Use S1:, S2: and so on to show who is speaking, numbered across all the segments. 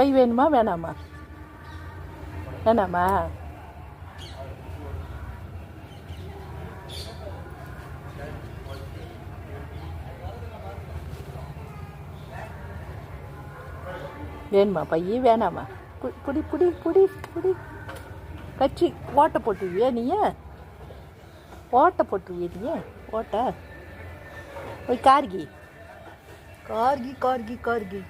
S1: By வேணுமா வேணாமா? வேணாமா? வேணுமா பைய வேணாமா? புடி புடி புடி புடி. கச்சி ஓட்டை போட்டுருவியா நீ ஓட்டை போட்டுருவியா நீ ஓட்டை. போய் கார்கி. கார்கி கார்கி கார்கி.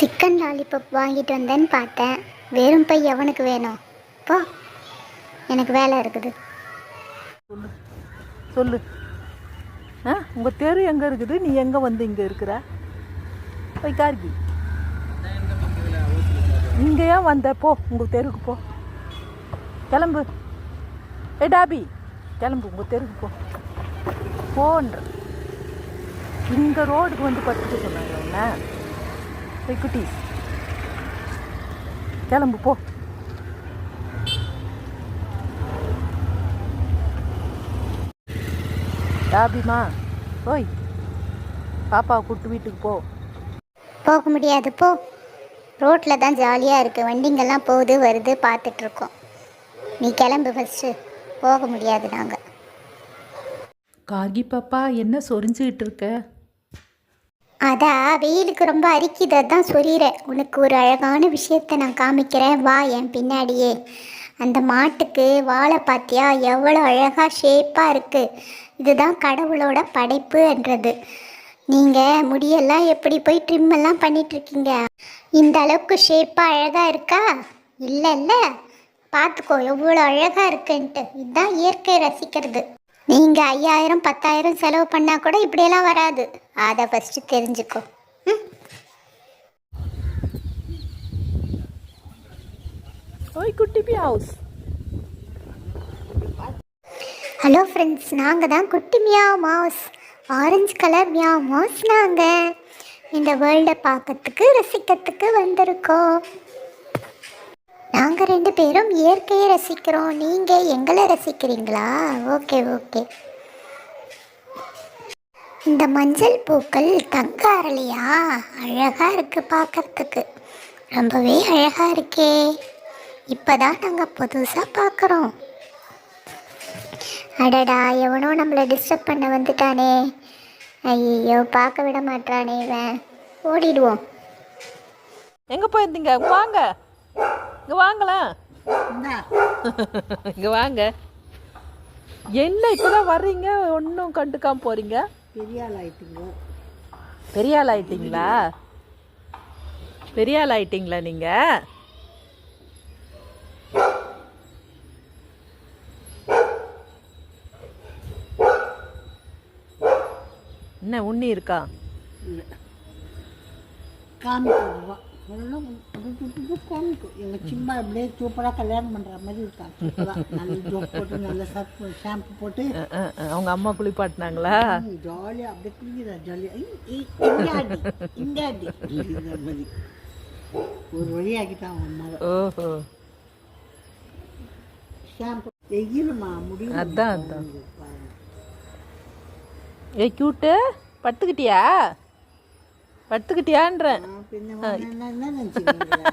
S2: சிக்கன் லாலிபப் வாங்கிட்டு வந்தேன்னு பார்த்தேன். வெறும் பை எவனுக்கு வேணும்? போ. எனக்கு வேலை இருக்குது.
S1: சொல்லு. சொல்லு. ஆ? உங்கள் தெரு எங்கே இருக்குது? நீ எங்கே வந்து இங்கே இருக்கிற? போய் கார்கி. இங்கே ஏன் வந்த? போ. உங்கள் தெருக்கு போ. கிளம்பு. ஏ டாபி. கிளம்பு. உங்கள் தெருக்கு போ. போன்ற. இந்த ரோடுக்கு வந்து பத்துட்டு சொன்னாங்க என்ன? போய் குட்டி. கிளம்பு போ. டாபிமா ஓய் பாப்பாவை கூப்பிட்டு வீட்டுக்கு போ.
S2: போக முடியாது போ. ரோட்டில் தான் ஜாலியாக இருக்குது வண்டிங்கெல்லாம் போகுது வருது பார்த்துட்ருக்கோம். நீ கிளம்பு ஃபஸ்ட்டு போக முடியாது நாங்கள்
S1: கார்கி பாப்பா என்ன சொரிஞ்சுக்கிட்டு இருக்க?
S2: அதான் வெயிலுக்கு ரொம்ப அரிக்குது அதான் சொல்லிடுறேன் உனக்கு ஒரு அழகான விஷயத்த நான் காமிக்கிறேன். வா என் பின்னாடியே. அந்த மாட்டுக்கு வாழை பார்த்தியா எவ்வளோ அழகாக ஷேப்பாக இருக்குது இதுதான் கடவுளோட படைப்புன்றது. நீங்கள் முடியெல்லாம் எப்படி போய் ட்ரிம்மெல்லாம் பண்ணிகிட்ருக்கீங்க இந்த அளவுக்கு ஷேப்பாக அழகாக இருக்கா? இல்லை இல்லை பார்த்துக்கோ எவ்வளோ அழகாக இருக்குன்ட்டு. இதுதான் இயற்கை ரசிக்கிறது. நீங்கள் ஐயாயிரம் பத்தாயிரம் செலவு பண்ணால் கூட இப்படியெல்லாம் வராது. அதை ஃபஸ்ட்டு தெரிஞ்சுக்கோ.
S1: ஓய் குட்டி பி ஹவுஸ்
S2: ஹலோ ஃப்ரெண்ட்ஸ் நாங்கள் தான் குட்டி meow mouse orange colour meow mouse நாங்கள் இந்த வேர்ல்டை பார்க்கறதுக்கு ரசிக்கிறதுக்கு வந்திருக்கோம். நாங்கள் ரெண்டு பேரும் இயற்கையை ரசிக்கிறோம். நீங்கள் எங்களை ரசிக்கிறீங்களா? Okay okay. இந்த மஞ்சள் பூக்கள் தங்க அரளியா? அழகாக இருக்குது பார்க்கறதுக்கு ரொம்பவே அழகாக இருக்கே. இப்போ தான் நாங்கள் புதுசாக பார்க்குறோம் அடடா எவனோ நம்மளை டிஸ்டர்ப் பண்ண வந்துட்டானே. ஐயோ பார்க்க விட மாட்டானே இவன். ஓடிடுவோம்.
S1: எங்கே போயிருந்தீங்க? வாங்க. இங்கே வாங்கலாம் இங்கே வாங்க. என்ன இப்போதான் வர்றீங்க? ஒன்றும் கண்டுக்காம போகிறீங்க
S3: பெரிய ஆள் ஆயிட்டீங்க
S1: பெரிய ஆள் ஆயிட்டீங்களா பெரிய ஆள் ஆயிட்டீங்களா நீங்கள் என்ன உண்ணி இருக்கா?
S3: காமிக்கிறோம் அதெல்லாம் காமிக்கும் எங்கள் சிம்மா அப்படியே சூப்பராக கல்யாணம் பண்ணுற மாதிரி இருக்காங்க. சூப்பராக நல்ல போட்டு நல்ல ஷாம்பு போட்டு.
S1: அவங்க அம்மா குளிப்பாட்டினாங்களா?
S3: ஜாலியாக அப்படியே குளிக்கிறா ஜாலியாக இங்காடி அப்படிங்கிற மாதிரி. ஒரு வழியாக்கிட்டான் அவன் அம்மாவை.
S1: ஓஹோ.
S3: ஷாம்பு வெயிலுமா முடியும்?
S1: அதான் அதான். ஏய் கியூட்டு படுத்துக்கிட்டியா? படுத்துக்கிட்டியான்றேன்
S3: பின்ன உன்னை என்ன என்ன நினச்சிக்கிறீங்களா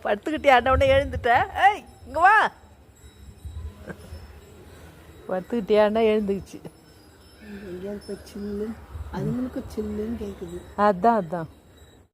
S1: படுத்துக்கிட்டியாண்ட உடனே எழுந்துட்டேன் ஏய் இங்க வா. படுத்துக்கிட்டியாண்டா எழுந்துக்குச்சு.
S3: எங்கேயாவது சில்லு அதுங்களுக்கு சில்லுன்னு கேட்குது
S1: அதான் அதான்.